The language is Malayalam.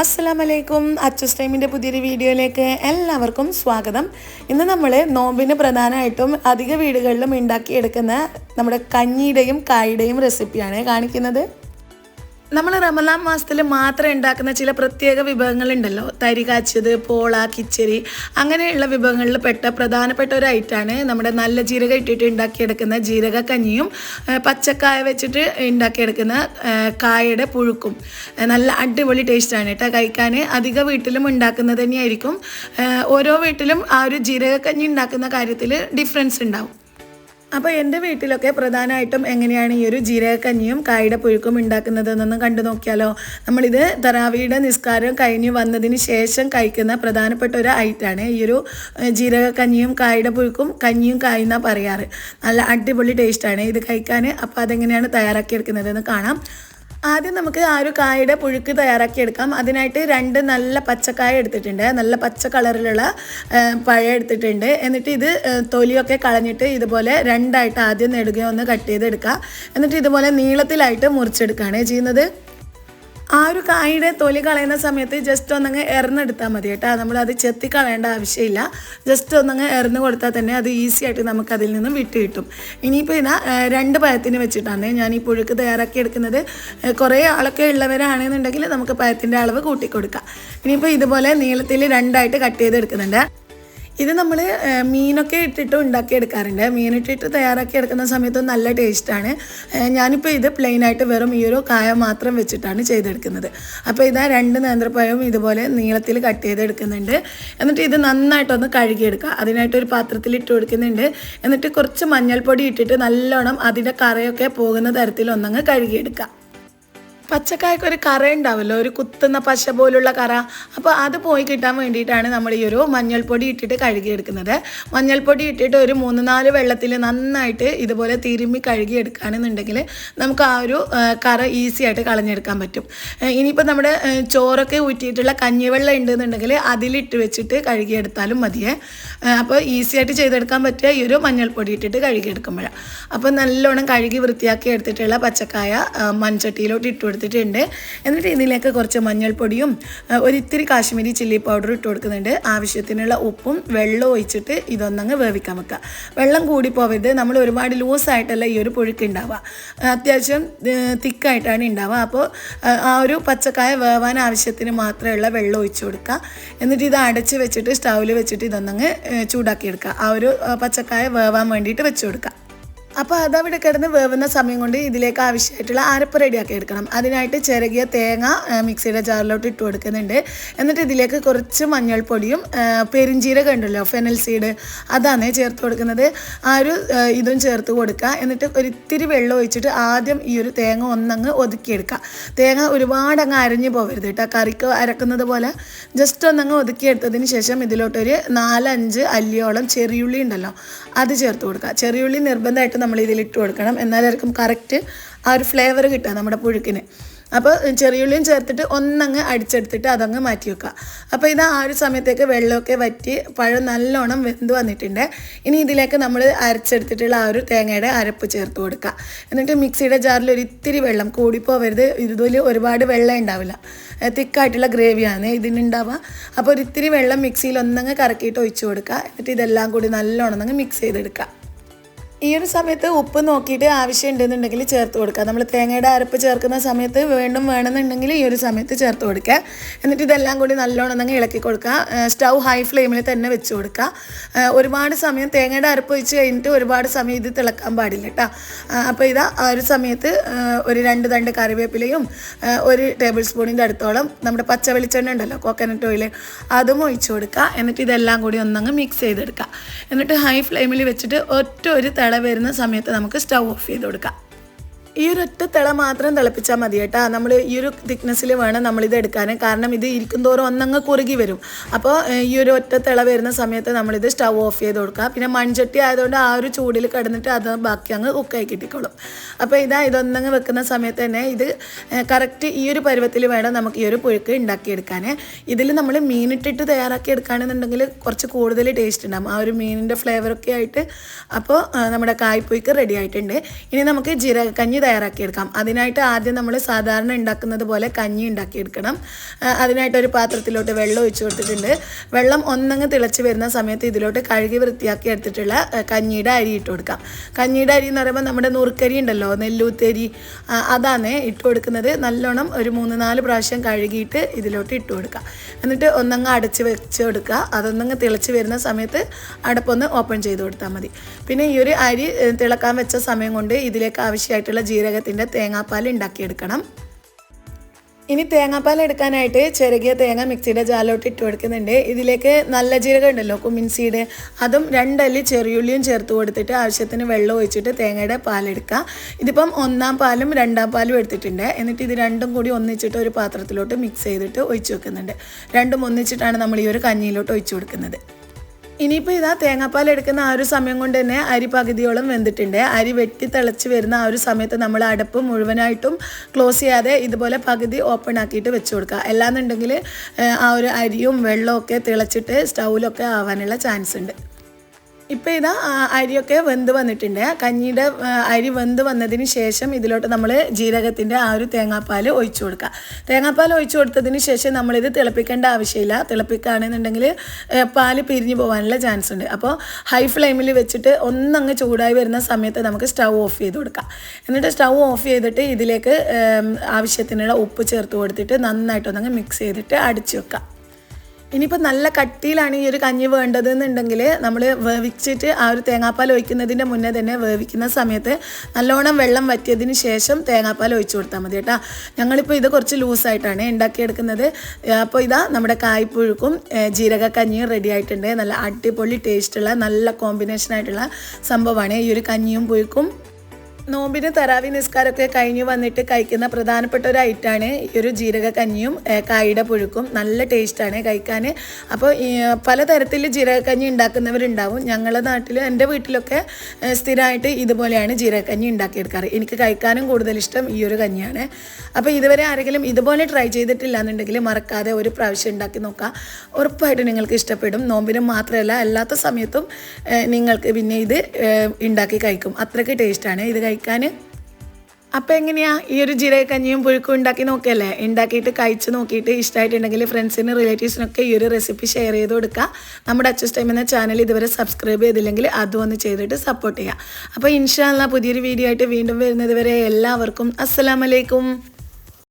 അസ്സലാം വലൈക്കും അച്ചസ് ടൈമിന്റെ പുതിയൊരു വീഡിയോയിലേക്ക് എല്ലാവർക്കും സ്വാഗതം. ഇന്ന് നമ്മൾ നോമ്പിന് പ്രധാനമായിട്ടും അധിക വീടുകളിലും ഉണ്ടാക്കിയെടുക്കുന്ന നമ്മുടെ കഞ്ഞിയുടെയും കായുടെയും റെസിപ്പിയാണ് കാണിക്കുന്നത്. നമ്മൾ റമലാൻ മാസത്തിൽ മാത്രം ഉണ്ടാക്കുന്ന ചില പ്രത്യേക വിഭവങ്ങളുണ്ടല്ലോ. തരി കാച്ചത് പോള കിച്ചരി അങ്ങനെയുള്ള വിഭവങ്ങളിൽ പെട്ട പ്രധാനപ്പെട്ട ഒരു ഐറ്റമാണ് നമ്മുടെ നല്ല ജീരക ഇട്ടിട്ട് ഉണ്ടാക്കിയെടുക്കുന്ന ജീരക കഞ്ഞിയും പച്ചക്കായ വെച്ചിട്ട് ഉണ്ടാക്കിയെടുക്കുന്ന കായയുടെ പുഴുക്കും. നല്ല അടിപൊളി ടേസ്റ്റാണ് കേട്ടോ. കഴിക്കാൻ അധിക വീട്ടിലും ഉണ്ടാക്കുന്നത് തന്നെയായിരിക്കും. ഓരോ വീട്ടിലും ആ ഒരു ജീരക കഞ്ഞി ഉണ്ടാക്കുന്ന കാര്യത്തിൽ ഡിഫറൻസ് ഉണ്ടാവും. അപ്പോൾ എന്റെ വീട്ടിലൊക്കെ പ്രധാനമായിട്ടും എങ്ങനെയാണ് ഈ ഒരു ജീരകക്കഞ്ഞിയും കായുടെ പുഴുക്കും ഉണ്ടാക്കുന്നതെന്നൊന്ന് കണ്ടു നോക്കിയാലോ? നമ്മളിത് തറാവിയുടെ നിസ്കാരം കഴിഞ്ഞ് വന്നതിന് ശേഷം കഴിക്കുന്ന പ്രധാനപ്പെട്ട ഒരു ഐറ്റാണ് ഈ ഒരു ജീരകക്കഞ്ഞിയും കായുടെ പുഴുക്കും കഞ്ഞിയും കായെന്നാണ് പറയാറ്. നല്ല അടിപൊളി ടേസ്റ്റാണ് ഇത് കഴിക്കാൻ അപ്പോൾ അതെങ്ങനെയാണ് തയ്യാറാക്കിയെടുക്കുന്നതെന്ന് കാണാം. ആദ്യം നമുക്ക് ആ ഒരു കായയുടെ പുഴുക്ക് തയ്യാറാക്കി എടുക്കാം. അതിനായിട്ട് രണ്ട് നല്ല പച്ചക്കായ എടുത്തിട്ടുണ്ട്. നല്ല പച്ച കളറിലുള്ള പഴം എടുത്തിട്ടുണ്ട്. എന്നിട്ട് ഇത് തൊലിയൊക്കെ കളഞ്ഞിട്ട് ഇതുപോലെ രണ്ടായിട്ട് ആദ്യം നെടുകയോ ഒന്ന് കട്ട് ചെയ്തെടുക്കുക എന്നിട്ട് ഇതുപോലെ നീളത്തിലായിട്ട് മുറിച്ചെടുക്കുകയാണ് ചെയ്യുന്നത്. ആ ഒരു കായുടെ തൊലി കളയുന്ന സമയത്ത് ജസ്റ്റ് ഒന്നങ്ങ് എറിഞ്ഞെടുത്താൽ മതി കേട്ടോ. നമ്മളത് ചെത്തി കളയേണ്ട ആവശ്യമില്ല. ജസ്റ്റ് ഒന്നങ്ങ് എറിഞ്ഞ് കൊടുത്താൽ തന്നെ അത് ഈസി ആയിട്ട് നമുക്ക് അതിൽ നിന്നും വിട്ട് കിട്ടും. ഇനിയിപ്പോൾ ഇതാ രണ്ട് പഴത്തിന് വെച്ചിട്ടാണ് ഞാൻ ഈ പുഴുക്ക് തയ്യാറാക്കി എടുക്കുന്നത്. കുറേ ആളൊക്കെ ഉള്ളവരാണെന്നുണ്ടെങ്കിൽ നമുക്ക് പഴത്തിന്റെ അളവ് കൂട്ടിക്കൊടുക്കാം. ഇനിയിപ്പോൾ ഇതുപോലെ നീളത്തിൽ രണ്ടായിട്ട് കട്ട് ചെയ്തെടുക്കുന്നുണ്ട്. ഇത് നമ്മൾ മീനൊക്കെ ഇട്ടിട്ട് ഉണ്ടാക്കി എടുക്കാറുണ്ട് മീനിട്ടിട്ട് തയ്യാറാക്കി എടുക്കുന്ന സമയത്ത് നല്ല ടേസ്റ്റാണ്. ഞാനിപ്പോൾ ഇത് പ്ലെയിനായിട്ട് വെറും ഈ ഒരു കായ മാത്രം വെച്ചിട്ടാണ് ചെയ്തെടുക്കുന്നത്. അപ്പോൾ ഇതാ രണ്ട് നേന്ത്രപ്പഴവും ഇതുപോലെ നീളത്തിൽ കട്ട് ചെയ്തെടുക്കുന്നുണ്ട്. എന്നിട്ട് ഇത് നന്നായിട്ടൊന്ന് കഴുകിയെടുക്കുക. അതിനായിട്ട് ഒരു പാത്രത്തിൽ ഇട്ട് കൊടുക്കുന്നുണ്ട്. എന്നിട്ട് കുറച്ച് മഞ്ഞൾപ്പൊടി ഇട്ടിട്ട് നല്ലോണം അതിന്റെ കറയൊക്കെ പോകുന്ന തരത്തിൽ ഒന്നങ്ങ് കഴുകിയെടുക്കുക. പച്ചക്കായ്ക്ക് ഒരു കറ ഉണ്ടാവുമല്ലോ ഒരു കുത്തുന്ന പശ പോലുള്ള കറ. അപ്പോൾ അത് പോയി കിട്ടാൻ വേണ്ടിയിട്ടാണ് നമ്മൾ ഈ ഒരു മഞ്ഞൾപ്പൊടി ഇട്ടിട്ട് കഴുകിയെടുക്കുന്നത്. മഞ്ഞൾപ്പൊടി ഇട്ടിട്ട് ഒരു മൂന്ന് നാല് വെള്ളത്തിൽ നന്നായിട്ട് ഇതുപോലെ തിരുമ്മി കഴുകിയെടുക്കുകയാണെന്നുണ്ടെങ്കിൽ നമുക്ക് ആ ഒരു കറ ഈസി ആയിട്ട് കളഞ്ഞെടുക്കാൻ പറ്റും. ഇനിയിപ്പോൾ നമ്മുടെ ചോറൊക്കെ ഊറ്റിയിട്ടുള്ള കഞ്ഞിവെള്ളം ഉണ്ടെന്നുണ്ടെങ്കിൽ അതിലിട്ട് വെച്ചിട്ട് കഴുകിയെടുത്താലും മതിയേ. അപ്പോൾ ഈസി ആയിട്ട് ചെയ്തെടുക്കാൻ പറ്റിയ ഈ ഒരു മഞ്ഞൾപ്പൊടി ഇട്ടിട്ട് കഴുകിയെടുക്കുമ്പോഴാണ് അപ്പോൾ നല്ലോണം കഴുകി വൃത്തിയാക്കി എടുത്തിട്ടുള്ള പച്ചക്കായ മൺചട്ടിയിലോട്ട് ഇട്ട് കൊടുത്തിട്ടുണ്ട്. എന്നിട്ട് ഇതിലേക്ക് കുറച്ച് മഞ്ഞൾപ്പൊടിയും ഒരിത്തിരി കാശ്മീരി ചില്ലി പൗഡർ ഇട്ട് കൊടുക്കുന്നുണ്ട്. ആവശ്യത്തിനുള്ള ഉപ്പും വെള്ളവും ഒഴിച്ചിട്ട് ഇതൊന്നങ്ങ് വേവിക്കാൻ വെക്കുക വെള്ളം കൂടി പോവരുത് നമ്മൾ ഒരുപാട് ലൂസായിട്ടല്ല ഈ ഒരു പുഴുക്ക് ഉണ്ടാവുക. അത്യാവശ്യം തിക്കായിട്ടാണ് ഉണ്ടാവുക. അപ്പോൾ ആ, ഒരു പച്ചക്കായ വേവാൻ ആവശ്യത്തിന് മാത്രമുള്ള വെള്ളം ഒഴിച്ചു കൊടുക്കുക എന്നിട്ട് ഇത് അടച്ച് വെച്ചിട്ട് സ്റ്റൗവിൽ വെച്ചിട്ട് ഇതൊന്നങ്ങ് ചൂടാക്കിയെടുക്കുക ആ ഒരു പച്ചക്കായ വേവാൻ വേണ്ടിയിട്ട് വെച്ച് കൊടുക്കുക അപ്പോൾ അതവിടെ കിടന്ന് വേവുന്ന സമയം കൊണ്ട് ഇതിലേക്ക് ആവശ്യമായിട്ടുള്ള അരപ്പ് റെഡിയാക്കി എടുക്കണം. അതിനായിട്ട് ചിരകിയ തേങ്ങ മിക്സിയുടെ ജാറിലോട്ട് ഇട്ട് കൊടുക്കുന്നുണ്ട്. എന്നിട്ട് ഇതിലേക്ക് കുറച്ച് മഞ്ഞൾപ്പൊടിയും പെരിഞ്ചീരകം ഉണ്ടല്ലോ ഫെനൽ സീഡ് അതാണ് ചേർത്ത് കൊടുക്കുന്നത്. ആ ഒരു ഇതും ചേർത്ത് കൊടുക്കുക. എന്നിട്ട് ഒരിത്തിരി വെള്ളം ഒഴിച്ചിട്ട് ആദ്യം ഈ ഒരു തേങ്ങ ഒന്നങ്ങ് ഒതുക്കിയെടുക്കുക. തേങ്ങ ഒരുപാട് അങ്ങ് അരഞ്ഞു പോകരുത് കേട്ടോ. കറിക്ക് അരക്കുന്നത് പോലെ ജസ്റ്റ് ഒന്നങ്ങ് ഒതുക്കിയെടുത്തതിന് ശേഷം ഇതിലോട്ടൊരു നാലഞ്ച് അല്ലിയോളം ചെറിയുള്ളി ഉണ്ടല്ലോ അത് ചേർത്ത് കൊടുക്കുക. ചെറിയുള്ളി നിർബന്ധമായിട്ട് നമ്മൾ ഇതിൽ ഇട്ട് കൊടുക്കണം. എന്നാലായിരിക്കും കറക്റ്റ് ആ ഒരു ഫ്ലേവർ കിട്ടുക നമ്മുടെ പുഴുക്കിന്. അപ്പോൾ ചെറിയുള്ളിയും ചേർത്തിട്ട് ഒന്നങ്ങ് അടിച്ചെടുത്തിട്ട് അതങ്ങ് മാറ്റി വെക്കുക. അപ്പോൾ ഇത് ആ ഒരു സമയത്തേക്ക് വെള്ളമൊക്കെ വറ്റി പഴം നല്ലോണം വെന്ത് വന്നിട്ടുണ്ട്. ഇനി ഇതിലേക്ക് നമ്മൾ അരച്ചെടുത്തിട്ടുള്ള ആ ഒരു തേങ്ങയുടെ അരപ്പ് ചേർത്ത് കൊടുക്കുക. എന്നിട്ട് മിക്സിയുടെ ജാറിൽ ഒരു ഇത്തിരി വെള്ളം കൂടിപ്പോവരുത്. ഇതുപോലെ ഒരുപാട് വെള്ളം ഉണ്ടാവില്ല. തിക്കായിട്ടുള്ള ഗ്രേവിയാണ് ഇതിനുണ്ടാവുക അപ്പോൾ ഒരു ഇത്തിരി വെള്ളം മിക്സിയിൽ ഒന്നങ്ങ് കറക്കിയിട്ട് ഒഴിച്ചു കൊടുക്കുക. എന്നിട്ട് ഇതെല്ലാം കൂടി നല്ലോണം അങ്ങ് മിക്സ് ചെയ്തെടുക്കുക. ഈ ഒരു സമയത്ത് ഉപ്പ് നോക്കിയിട്ട് ആവശ്യമുണ്ടെന്നുണ്ടെങ്കിൽ ചേർത്ത് കൊടുക്കുക. നമ്മൾ തേങ്ങയുടെ അരപ്പ് ചേർക്കുന്ന സമയത്ത് വീണ്ടും വേണമെന്നുണ്ടെങ്കിൽ ഈ ഒരു സമയത്ത് ചേർത്ത് കൊടുക്കുക. എന്നിട്ട് ഇതെല്ലാം കൂടി നല്ലോണം തന്നെ ഇളക്കി കൊടുക്കുക. സ്റ്റൗ ഹൈ ഫ്ലെയിമിൽ തന്നെ വെച്ച് കൊടുക്കുക. ഒരുപാട് സമയം തേങ്ങയുടെ അരപ്പ് വെച്ച് കഴിഞ്ഞിട്ട് ഒരുപാട് സമയം ഇത് തിളക്കാൻ പാടില്ല കേട്ടോ. അപ്പോൾ ഇതാ ആ ഒരു സമയത്ത് ഒരു രണ്ട് തണ്ട് കറിവേപ്പിലയും ഒരു ടേബിൾ സ്പൂണിന്റെ അടുത്തോളം നമ്മുടെ പച്ച വെളിച്ചെണ്ണ ഉണ്ടല്ലോ കോക്കനട്ട് ഓയിൽ അതും ഒഴിച്ച് കൊടുക്കുക. എന്നിട്ട് ഇതെല്ലാം കൂടി ഒന്നങ്ങ് മിക്സ് ചെയ്തെടുക്കുക. എന്നിട്ട് ഹൈ ഫ്ലെയിമിൽ വെച്ചിട്ട് ഒറ്റ ഒരു തിള വരുന്ന സമയത്ത് നമുക്ക് സ്റ്റൗ ഓഫ് ചെയ്ത് കൊടുക്കാം. ഈ ഒരു ഒറ്റ തിള മാത്രം തിളപ്പിച്ചാൽ മതി കേട്ടോ. നമ്മൾ ഈ ഒരു തിക്നെസ്സിൽ വേണം നമ്മളിത് എടുക്കാൻ കാരണം ഇത് ഇരിക്കും തോറും ഒന്നങ്ങ് കുറുകി വരും. അപ്പോൾ ഈ ഒരു ഒറ്റ തിള വരുന്ന സമയത്ത് നമ്മളിത് സ്റ്റൗ ഓഫ് ചെയ്ത് കൊടുക്കുക പിന്നെ മൺചട്ടി ആയതുകൊണ്ട് ആ ഒരു ചൂടിൽ കിടന്നിട്ട് അത് ബാക്കി അങ്ങ് കുക്കായി കിട്ടിക്കോളും. അപ്പോൾ ഇതാ ഇതൊന്നങ്ങ് വെക്കുന്ന സമയത്ത് തന്നെ ഇത് കറക്റ്റ് ഈ ഒരു പരുവത്തിൽ വേണം നമുക്ക് ഈ ഒരു പുഴുക്ക് ഉണ്ടാക്കിയെടുക്കാൻ ഇതിൽ നമ്മൾ മീനിട്ടിട്ട് തയ്യാറാക്കി എടുക്കുകയാണെന്നുണ്ടെങ്കിൽ കുറച്ച് കൂടുതൽ ടേസ്റ്റ് ഉണ്ടാകും ആ ഒരു മീനിന്റെ ഫ്ലേവറൊക്കെ ആയിട്ട് അപ്പോൾ നമ്മുടെ കായ്പൊയ്ക്ക് റെഡി ആയിട്ടുണ്ട്. ഇനി നമുക്ക് ജീരകക്കഞ്ഞി തയ്യാറാക്കിയെടുക്കാം. അതിനായിട്ട് ആദ്യം നമ്മൾ സാധാരണ ഉണ്ടാക്കുന്നത് പോലെ കഞ്ഞി ഉണ്ടാക്കിയെടുക്കണം. അതിനായിട്ട് ഒരു പാത്രത്തിലോട്ട് വെള്ളം ഒഴിച്ചു കൊടുത്തിട്ടുണ്ട്. വെള്ളം ഒന്നങ്ങ് തിളച്ച് വരുന്ന സമയത്ത് ഇതിലോട്ട് കഴുകി വൃത്തിയാക്കി എടുത്തിട്ടുള്ള കഞ്ഞിയുടെ അരി ഇട്ട് കൊടുക്കാം. കഞ്ഞിയുടെ അരി എന്ന് പറയുമ്പോൾ നമ്മുടെ നുറുക്കരി ഉണ്ടല്ലോ നെല്ലൂത്തരി അതാണ് ഇട്ട് കൊടുക്കുന്നത്. നല്ലോണം ഒരു മൂന്ന് നാല് പ്രാവശ്യം കഴുകിയിട്ട് ഇതിലോട്ട് ഇട്ട് കൊടുക്കുക എന്നിട്ട് ഒന്നങ്ങ് അടച്ച് വെച്ച് കൊടുക്കുക. അതൊന്നങ്ങ് തിളച്ച് വരുന്ന സമയത്ത് അടപ്പൊന്ന് ഓപ്പൺ ചെയ്ത് കൊടുത്താൽ മതി. പിന്നെ ഈ ഒരു അരി തിളക്കാൻ വെച്ച സമയം കൊണ്ട് ഇതിലേക്ക് ആവശ്യമായിട്ടുള്ള ജീരകത്തിന്റെ തേങ്ങാപ്പാൽ ഉണ്ടാക്കിയെടുക്കണം. ഇനി തേങ്ങാപ്പാൽ എടുക്കാനായിട്ട് ചെറുകിയ തേങ്ങ മിക്സിയുടെ ജാലോട്ട് ഇട്ട് കൊടുക്കുന്നുണ്ട്. ഇതിലേക്ക് നല്ല ജീരകം ഉണ്ടല്ലോ കുമിൻസീഡ് അതും രണ്ടല്ലി ചെറിയുള്ളിയും ചേർത്ത് കൊടുത്തിട്ട് ആവശ്യത്തിന് വെള്ളം ഒഴിച്ചിട്ട് തേങ്ങയുടെ പാലെടുക്കുക ഇതിപ്പം ഒന്നാം പാലും രണ്ടാം പാലും എടുത്തിട്ടുണ്ട്. എന്നിട്ട് ഇത് രണ്ടും കൂടി ഒന്നിച്ചിട്ട് ഒരു പാത്രത്തിലോട്ട് മിക്സ് ചെയ്തിട്ട് ഒഴിച്ചു വെക്കുന്നുണ്ട്. രണ്ടും ഒന്നിച്ചിട്ടാണ് നമ്മൾ ഈ ഒരു കഞ്ഞിയിലോട്ട് ഒഴിച്ചു കൊടുക്കുന്നത്. ഇനിയിപ്പോൾ ഇതാ തേങ്ങാപ്പാൽ എടുക്കുന്ന ആ ഒരു സമയം കൊണ്ട് തന്നെ അരി പകുതിയോളം വെന്തിട്ടുണ്ട്. അരി വെട്ടി തിളച്ച് വരുന്ന ആ ഒരു സമയത്ത് നമ്മൾ അടപ്പ് മുഴുവനായിട്ടും ക്ലോസ് ചെയ്യാതെ ഇതുപോലെ പകുതി ഓപ്പൺ ആക്കിയിട്ട് വെച്ച് കൊടുക്കുക. അല്ലാന്നുണ്ടെങ്കിൽ ആ ഒരു അരിയും വെള്ളമൊക്കെ തിളച്ചിട്ട് സ്റ്റൗവിലൊക്കെ ആവാനുള്ള ചാൻസ് ഉണ്ട്. ഇപ്പോൾ ഇതാ അരിയൊക്കെ വെന്ത് വന്നിട്ടുണ്ട്. കഞ്ഞിയുടെ അരി വെന്ത് വന്നതിന് ശേഷം ഇതിലോട്ട് നമ്മൾ ജീരകത്തിന്റെ ആ ഒരു തേങ്ങാപ്പാൽ ഒഴിച്ചു കൊടുക്കുക. തേങ്ങാപ്പാൽ ഒഴിച്ചു കൊടുത്തതിന് ശേഷം നമ്മളിത് തിളപ്പിക്കേണ്ട ആവശ്യമില്ല. തിളപ്പിക്കുകയാണെന്നുണ്ടെങ്കിൽ പാൽ പിരിഞ്ഞു പോകാനുള്ള ചാൻസ് ഉണ്ട്. അപ്പോൾ ഹൈ ഫ്ലെയിമിൽ വെച്ചിട്ട് ഒന്നങ്ങ് ചൂടായി വരുന്ന സമയത്ത് നമുക്ക് സ്റ്റൗ ഓഫ് ചെയ്ത് കൊടുക്കാം. എന്നിട്ട് സ്റ്റൗ ഓഫ് ചെയ്തിട്ട് ഇതിലേക്ക് ആവശ്യത്തിനുള്ള ഉപ്പ് ചേർത്ത് കൊടുത്തിട്ട് നന്നായിട്ടൊന്നങ്ങ് മിക്സ് ചെയ്തിട്ട് അടിച്ചു വെക്കാം ഇനിയിപ്പോൾ നല്ല കട്ടിയിലാണ് ഈ ഒരു കഞ്ഞി വേണ്ടതെന്നുണ്ടെങ്കിൽ നമ്മൾ വേവിച്ചിട്ട് ആ ഒരു തേങ്ങാപ്പാൽ ഒഴിക്കുന്നതിന്റെ മുന്നേ തന്നെ വേവിക്കുന്ന സമയത്ത് നല്ലോണം വെള്ളം വറ്റിയതിന് ശേഷം തേങ്ങാപ്പാൽ ഒഴിച്ചു കൊടുത്താൽ മതി കേട്ടോ. ഞങ്ങളിപ്പോൾ ഇത് കുറച്ച് ലൂസായിട്ടാണ് ഉണ്ടാക്കിയെടുക്കുന്നത്. അപ്പോൾ ഇതാ നമ്മുടെ കായ്പുഴുക്കും ജീരകക്കഞ്ഞിയും ജീരക കഞ്ഞിയും റെഡി ആയിട്ടുണ്ട്. നല്ല അടിപൊളി ടേസ്റ്റുള്ള നല്ല കോമ്പിനേഷൻ ആയിട്ടുള്ള സംഭവമാണ് ഈ ഒരു കഞ്ഞിയും പുഴുക്കും. നോമ്പിന് തറാവി നിസ്കാരമൊക്കെ കഴിഞ്ഞ് വന്നിട്ട് കഴിക്കുന്ന പ്രധാനപ്പെട്ട ഒരു ഐറ്റാണ് ഈ ഒരു ജീരക കഞ്ഞിയും കായുടെ പുഴുക്കും. നല്ല ടേസ്റ്റാണ് കഴിക്കാൻ അപ്പോൾ പലതരത്തിൽ ജീരകക്കഞ്ഞി കഞ്ഞി ഉണ്ടാക്കുന്നവരുണ്ടാവും. ഞങ്ങളുടെ നാട്ടിൽ എന്റെ വീട്ടിലൊക്കെ സ്ഥിരമായിട്ട് ഇതുപോലെയാണ് ജീരകക്കഞ്ഞി കഞ്ഞി ഉണ്ടാക്കിയെടുക്കാറ്. എനിക്ക് കഴിക്കാനും കൂടുതൽ ഇഷ്ടം ഈ ഒരു കഞ്ഞിയാണ്. അപ്പോൾ ഇതുവരെ ആരെങ്കിലും ഇതുപോലെ ട്രൈ ചെയ്തിട്ടില്ല എന്നുണ്ടെങ്കിൽ മറക്കാതെ ഒരു പ്രാവശ്യം ഉണ്ടാക്കി നോക്കുക ഉറപ്പായിട്ടും നിങ്ങൾക്ക് ഇഷ്ടപ്പെടും. നോമ്പിനും മാത്രമല്ല അല്ലാത്ത സമയത്തും നിങ്ങൾക്ക് പിന്നെ ഇത് ഉണ്ടാക്കി കഴിക്കും. അത്രയ്ക്ക് ടേസ്റ്റാണ്. ഇത് കഴിക്കാൻ. അപ്പം എങ്ങനെയാണ് ഈ ഒരു ജീരകക്കഞ്ഞിയും പുഴുക്കും ഉണ്ടാക്കി നോക്കിയല്ലേ ഉണ്ടാക്കിയിട്ട് കഴിച്ച് നോക്കിയിട്ട് ഇഷ്ടമായിട്ടുണ്ടെങ്കിൽ ഫ്രണ്ട്സിനും റിലേറ്റീവ്സിനൊക്കെ ഈ ഒരു റെസിപ്പി ഷെയർ ചെയ്ത് കൊടുക്കുക. നമ്മുടെ അച്ചസ് ടൈം എന്ന ചാനൽ ഇതുവരെ സബ്സ്ക്രൈബ് ചെയ്തില്ലെങ്കിൽ അതും ഒന്ന് ചെയ്തിട്ട് സപ്പോർട്ട് ചെയ്യുക. അപ്പോൾ ഇൻഷാല്ല പുതിയൊരു വീഡിയോ ആയിട്ട് വീണ്ടും വരുന്നത് വരെ എല്ലാവർക്കും അസ്സലാമലൈക്കും.